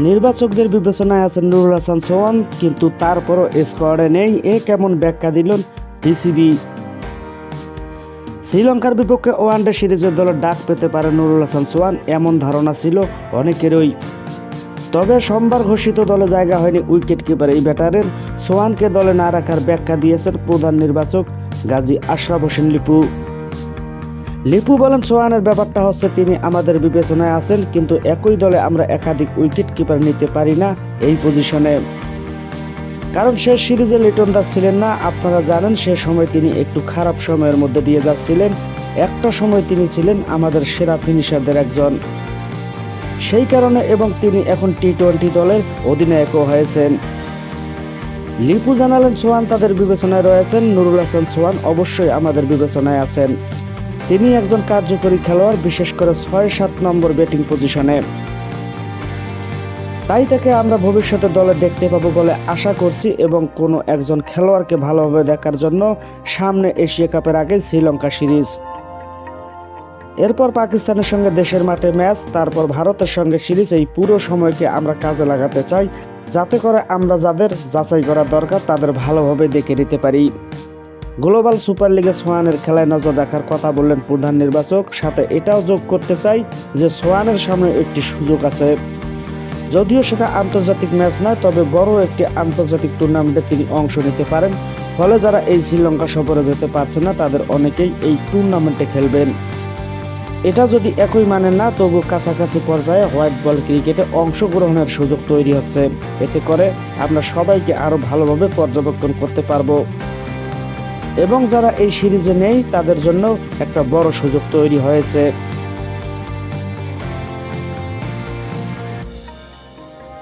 নির্বাচকদের বিবেচনায় আছেন নুরুল হাসান সোহান কিন্তু তারপরও স্কোয়াডে নেই। এ কেমন ব্যাখ্যা দিলেন পিসিবি শ্রীলঙ্কার বিপক্ষে ওয়ানডে সিরিজের দলের ডাক পেতে পারে নুরুল হাসান সোহান এমন ধারণা ছিল অনেকেরই। তবে সোমবার ঘোষিত দলে জায়গা হয়নি উইকেট কিপার এই ব্যাটারের। সোহানকে দলে না রাখার ব্যাখ্যা দিয়েছেন প্রধান নির্বাচক গাজী আশরাফ হোসেন লিপু। লিপু বলেন সোহানের ব্যাপারটা হচ্ছে তিনি আমাদের বিবেচনায় আছেন, কিন্তু একই দলে আমরা একাধিক উইকেট কিপার নিতে পারি না এই পজিশনে। কারণ সে সিরিজে লিটন দাস ছিলেন না, আপনারা জানেন সে সময় তিনি একটু খারাপ সময়ের মধ্যে দিয়ে যাচ্ছিলেন, একটা সময় তিনি ছিলেন আমাদের সেরা ফিনিশারদের একজন। সেই কারণে এবং তিনি এখন টি টোয়েন্টি দলের অধিনায়কও হয়েছেন। লিপু জানালেন সোহান তাদের বিবেচনায় রয়েছেন, নুরুল হাসান সোহান অবশ্যই আমাদের বিবেচনায় আছেন। তিনি একজন কার্যকরী খেলোয়াড়, বিশেষ করে ছয়, সাত নম্বর ব্যাটিং পজিশনে। তাই তাকে আমরা ভবিষ্যতে দলে দেখতে পাবো বলে আশা করছি এবং কোনো একজন খেলোয়াড়কে ভালোভাবে দেখার জন্য সামনে এশিয়া কাপের আগে শ্রীলঙ্কা সিরিজ। এরপর পাকিস্তানের সঙ্গে দেশের মাঠে ম্যাচ, তারপর ভারতের সঙ্গে সিরিজ, এই পুরো সময়কে আমরা কাজে লাগাতে চাই। যাতে করে আমরা যাদের যাচাই করা দরকার, তাদের ভালোভাবে দেখে নিতে পারি। গ্লোবাল সুপার লিগে সোয়ানের খেলায় নজর রাখার কথা বললেন প্রধান নির্বাচক। সাথে এটাও যোগ করতে চাই যে সোয়ানের সামনে একটি সুযোগ আছে। যদিও সেটা আন্তর্জাতিক ম্যাচ নয়, তবে বড় একটি আন্তর্জাতিক টুর্নামেন্টে তিনি অংশ নিতে পারেন। ফলে যারা এই শ্রীলঙ্কা সফরে যেতে পারছে না, তাদের অনেকেই এই টুর্নামেন্টে খেলবেন। এটা যদি একই মানে না, তবু কাছাকাছি পর্যায়ে হোয়াইট বল ক্রিকেটে অংশগ্রহণের সুযোগ তৈরি হচ্ছে। এতে করে আমরা সবাইকে আরও ভালোভাবে পর্যবেক্ষণ করতে পারব। এবং যারা এই সিরিজে নেই তাদের জন্য একটা বড় সুযোগ তৈরি হয়েছে।